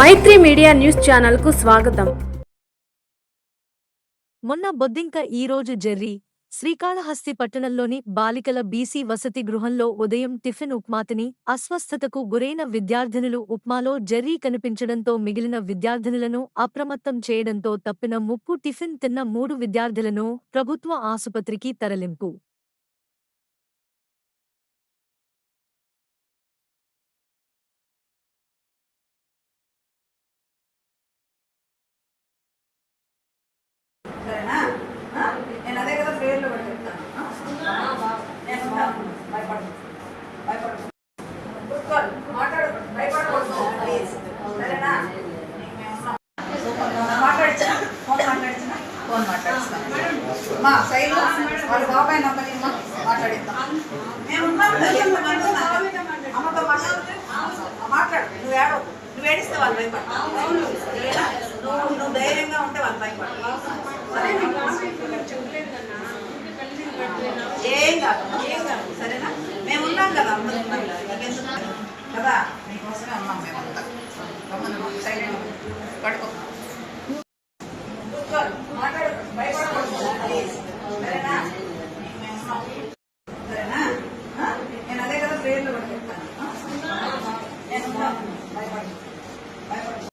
మైత్రి media news ఛానల్కు స్వాగతం. మొన్న బొద్దింక ఈరోజు జెర్రీ. శ్రీకాళహస్తి పట్టణంలోని బాలికల బీసీ వసతి గృహంలో ఉదయం టిఫిన్ ఉప్మాతిని అస్వస్థతకు గురైన విద్యార్థినులు ఉప్మాలో జెర్రీ కనిపించడంతో మిగిలిన విద్యార్థినులను అప్రమత్తం చేయడంతో తప్పిన ముప్పు టిఫిన్ తిన్న మూడు విద్యార్థులను ప్రభుత్వ ఆసుపత్రికి తరలింపు. ఫోన్ ఫోన్ మాట్లాడిస్తాను మా శైలు వాళ్ళ బాబాయ్ నంబర్ ఇమ్మా మాట్లాడిద్దాం మేము అమ్మతో మాట్లాడు నువ్వు ఏడవు నువ్వు ఏడిస్తే వాళ్ళు నువ్వు నువ్వు ధైర్యంగా ఉంటే వాళ్ళు భయపడతారు ఏం కాదు ఏం కాదు సరేనా మేము ఉన్నాం కదా అందరూ కదా మీకోసమే ఉన్నాం మేము సైలెంట్ పడుకో